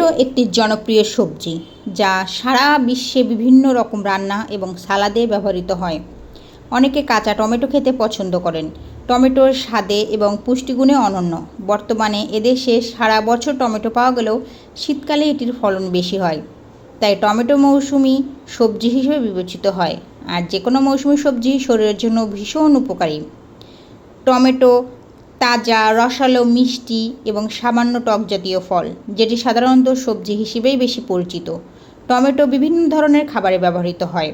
Tomato একটি জনপ্রিয় সবজি, যা সারা বিশ্বে বিভিন্ন রকম রান্না এবং সালাদে ব্যবহৃত হয়। অনেকে কাঁচা টমেটো খেতে পছন্দ করেন। টমেটোর স্বাদে এবং পুষ্টিগুণে অনন্য। বর্তমানে এদেশে সারা বছর টমেটো পাওয়া গেলেও শীতকালে এটির ফলন বেশি হয়। তাই টমেটো মৌসুমি সবজি হিসেবে বিবেচিত হয়। আর যে কোনো মৌসুমি সবজি শরীরের জন্য ভীষণ উপকারী। টমেটো তাজা, রসালো, মিষ্টি এবং সামান্য টক জাতীয় ফল, যেটি সাধারণত সবজি হিসেবেই বেশি পরিচিত। টমেটো বিভিন্ন ধরনের খাবারে ব্যবহৃত হয়।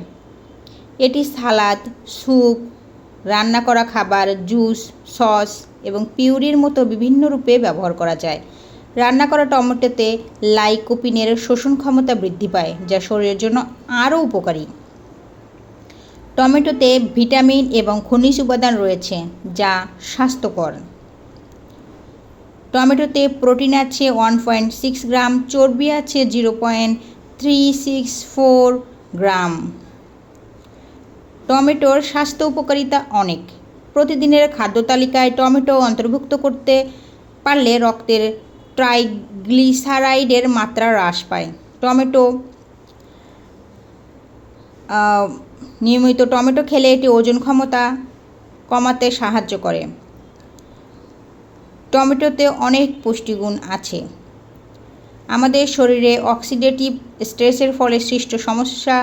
এটি সালাদ, স্যুপ, রান্না করা খাবার, জুস, সস এবং পিউরির মতো বিভিন্ন রূপে ব্যবহার করা যায়। রান্না করা টমেটোতে লাইকোপিনের শোষণ ক্ষমতা বৃদ্ধি পায়, যা শরীরের জন্য আরও উপকারী। টমেটোতে ভিটামিন এবং খনিজ উপাদান রয়েছে, যা স্বাস্থ্যকর। টমেটোতে প্রোটিন আছে ওয়ান পয়েন্ট সিক্স গ্রাম, চর্বি আছে zero point three six four gram. টমেটোর স্বাস্থ্য উপকারিতা অনেক। প্রতিদিনের খাদ্য তালিকায় টমেটো অন্তর্ভুক্ত করতে পারলে রক্তের ট্রাইগ্লিসারাইডের মাত্রা হ্রাস পায়। টমেটো নিয়মিত টমেটো খেলে এটি ওজন ক্ষমতা কমাতে সাহায্য করে। টমেটোতে অনেক পুষ্টিগুণ আছে। আমাদের শরীরে অক্সিডেটিভ স্ট্রেসের ফলে সৃষ্ট সমস্যা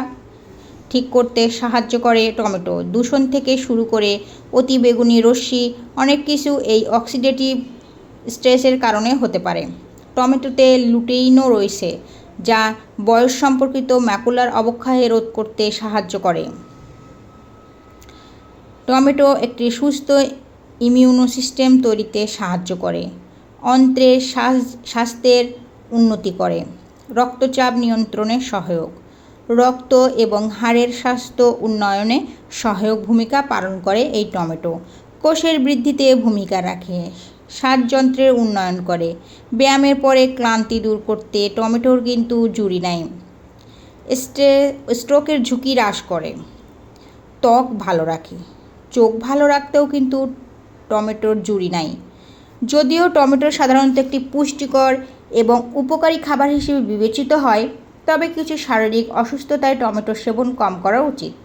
ঠিক করতে সাহায্য করে টমেটো। দূষণ থেকে শুরু করে অতি বেগুনি, রশ্মি, অনেক কিছু এই অক্সিডেটিভ স্ট্রেসের কারণে হতে পারে। টমেটোতে লুটেইনও রয়েছে, যা বয়স সম্পর্কিত ম্যাকুলার অবক্ষয় রোধ করতে সাহায্য করে। টমেটো একটি সুস্থ ইমিউনো সিস্টেম তৈরিতে সাহায্য করে অন্ত্রের স্বাস্থ্যের উন্নতি করে, রক্তচাপ নিয়ন্ত্রণে সহায়ক, রক্ত এবং হাড়ের স্বাস্থ্য উন্নয়নে সহায়ক ভূমিকা পালন করে এই টমেটো। কোষের বৃদ্ধিতে ভূমিকা রাখে শ্বাসযন্ত্রের উন্নয়ন করে, ব্যায়ামের পরে ক্লান্তি দূর করতে টমেটোর কিন্তু জুড়ি নাই স্ট্রে স্ট্রোকের ঝুঁকি হ্রাস করে, ত্বক ভালো রাখে, চোখ ভালো রাখতেও কিন্তু টমেটোর জুড়ি নাই। যদিও টমেটো সাধারণত একটি পুষ্টিকর এবং উপকারী খাবার হিসেবে বিবেচিত হয়, তবে কিছু শারীরিক অসুস্থতায় টমেটোর সেবন কম করা উচিত।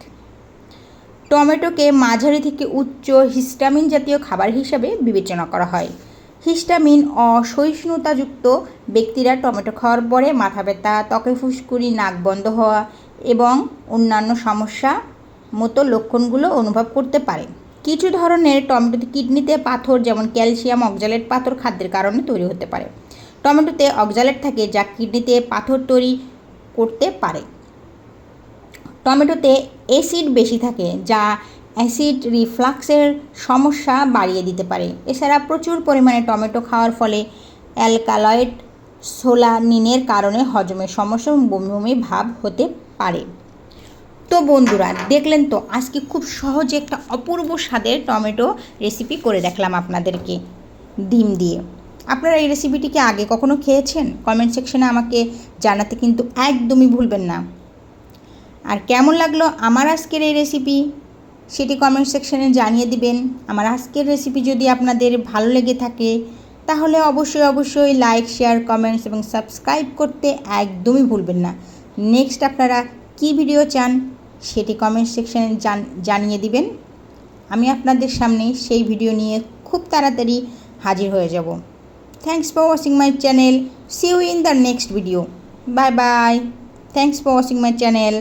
টমেটোকে মাঝারি থেকে উচ্চ হিস্টামিন জাতীয় খাবার হিসাবে বিবেচনা করা হয়। হিস্টামিন অসহিষ্ণুতাযুক্ত ব্যক্তিরা টমেটো খাওয়ার পরে মাথা ব্যথা, ত্বকে ফুসকুড়ি, নাক বন্ধ হওয়া এবং অন্যান্য সমস্যা মতো লক্ষণগুলো অনুভব করতে পারে। কিছু ধরনের টমেটোতে কিডনিতে পাথর, যেমন ক্যালসিয়াম, অক্সালেট পাথর খাদ্যের কারণে তৈরি হতে পারে। টমেটোতে অক্সালেট থাকে যা কিডনিতে পাথর তৈরি করতে পারে। টমেটোতে অ্যাসিড বেশি থাকে যা অ্যাসিড রিফ্লাক্সের সমস্যা বাড়িয়ে দিতে পারে। এছাড়া প্রচুর পরিমাণে টমেটো খাওয়ার ফলে অ্যালকালয়েড সোলানিনের কারণে হজমের সমস্যা এবং বমি বমি ভাব হতে পারে। তো বন্ধুরা, দেখলেন তো, আজকে খুব সহজে একটা অপূর্ব স্বাদের টমেটো রেসিপি করে দেখলাম আপনাদেরকে, ডিম দিয়ে। আপনারা এই রেসিপিটিকে আগে কখনো খেয়েছেন? কমেন্ট সেকশনে আমাকে জানাতে কিন্তু একদমই ভুলবেন না। আর কেমন লাগল আমার আজকের এই রেসিপি সেটি কমেন্ট সেকশনে জানিয়ে দিবেন। আমার আজকের রেসিপি যদি আপনাদের ভালো লেগে থাকে, তাহলে অবশ্যই অবশ্যই লাইক শেয়ার কমেন্টস এবং সাবস্ক্রাইব করতে একদমই ভুলবেন না। নেক্সট আপনারা কী ভিডিও চান? সেটি কমেন্ট সেকশানে জানিয়ে দিবেন। আমি আপনাদের সামনে সেই ভিডিও নিয়ে খুব তাড়াতাড়ি হাজির হয়ে যাব। Thanks for watching my channel see you in the next video bye bye thanks for watching my channel